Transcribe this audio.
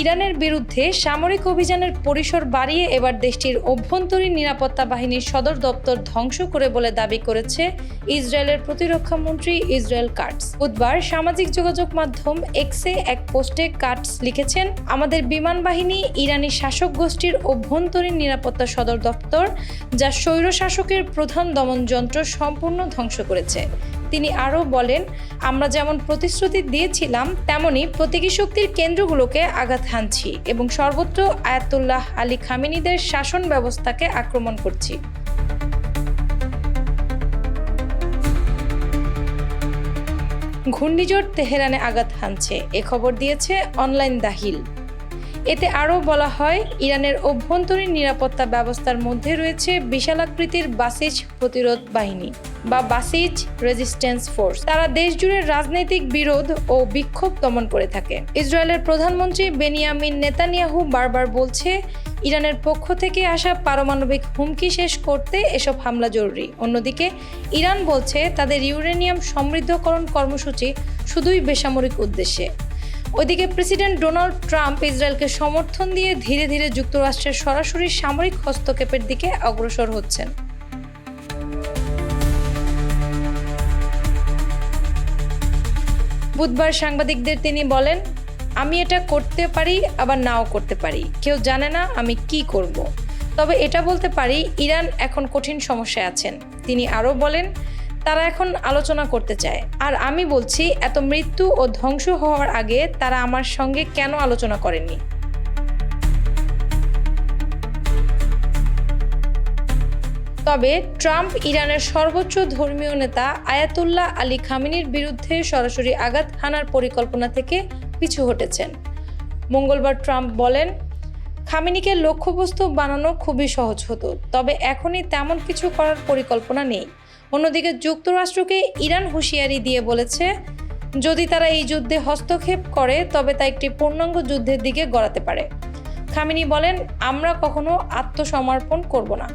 ইরানের বিরুদ্ধে সামরিক অভিযানের পরিসর বাড়িয়ে এবার দেশটির অভ্যন্তরীণ নিরাপত্তা বাহিনীর সদর দপ্তর ধ্বংস করে বলে দাবি করেছে ইসরায়েলের প্রতিরক্ষা মন্ত্রী ইসরায়েল কাটস বুধবার সামাজিক যোগাযোগ মাধ্যম এক্সে এক পোস্টে কাটস লিখেছেন, আমাদের বিমান বাহিনী ইরানি শাসক গোষ্ঠীর অভ্যন্তরীণ নিরাপত্তা সদর দপ্তর, যা স্বৈরশাসকের প্রধান দমন যন্ত্র সম্পূর্ণ ধ্বংস করেছে। তিনি আরও বলেন, আমরা যেমন প্রতিশ্রুতি দিয়েছিলাম, তেমনি প্রতীকী শক্তির কেন্দ্রগুলোকে আঘাত হানছি এবং সর্বত্র আয়াতুল্লাহ আলী খামিনিদের শাসন ব্যবস্থাকে আক্রমণ করছি। ঘূর্ণিঝড় তেহরানে আঘাত হানছে, এ খবর দিয়েছে অনলাইন দাহিল। এতে আরও বলা হয়, ইরানের অভ্যন্তরীণ নিরাপত্তা ব্যবস্থার মধ্যে রয়েছে বিশালাকৃতির বাসিজ প্রতিরোধ বাহিনী। বা বাসিজ রেজিস্ট্যান্স ফোর্স তারা দেশজুড়ে রাজনৈতিক বিরোধ ও বিক্ষোভ দমন করে থাকে। ইসরায়েলের প্রধানমন্ত্রী বেনিয়ামিন নেতানিয়াহু বারবার বলছে, ইরানের পক্ষ থেকে আসা পারমাণবিক হুমকি শেষ করতে এসব হামলা জরুরি। অন্যদিকে, ইরান বলছে, তাদের ইউরেনিয়াম সমৃদ্ধকরণ কর্মসূচি শুধুই বেসামরিক উদ্দেশ্যে। ওইদিকে, প্রেসিডেন্ট ডোনাল্ড ট্রাম্প ইসরায়েলকে সমর্থন দিয়ে ধীরে ধীরে যুক্তরাষ্ট্রের সরাসরি সামরিক হস্তক্ষেপের দিকে অগ্রসর হচ্ছেন। বুধবার সাংবাদিকদের তিনি বলেন, আমি এটা করতে পারি, আবার নাও করতে পারি। কেউ জানে না আমি কি করব। তবে এটা বলতে পারি, ইরান এখন কঠিন সমস্যায় আছেন। তিনি আরও বলেন, তারা এখন আলোচনা করতে চায়। আর আমি বলছি, এত মৃত্যু ও ধ্বংস হওয়ার আগে তারা আমার সঙ্গে কেন আলোচনা করেননি? তবে ট্রাম্প ইরানের সর্বোচ্চ ধর্মীয় নেতা আয়াতুল্লাহ আলী খামিনির বিরুদ্ধে সরাসরি আঘাত হানার পরিকল্পনা থেকে পিছু হটেছেন। মঙ্গলবার ট্রাম্প বলেন, খামিনিকে লক্ষ্যবস্তু বানানো খুবই সহজ হতো, তবে এখনই তেমন কিছু করার পরিকল্পনা নেই। অন্যদিকে যুক্তরাষ্ট্রকে ইরান হুঁশিয়ারি দিয়ে বলেছে, যদি তারা এই যুদ্ধে হস্তক্ষেপ করে, তবে তা একটি পূর্ণাঙ্গ যুদ্ধের দিকে গড়াতে পারে। খামিনি বলেন, আমরা কখনো আত্মসমর্পণ করব না।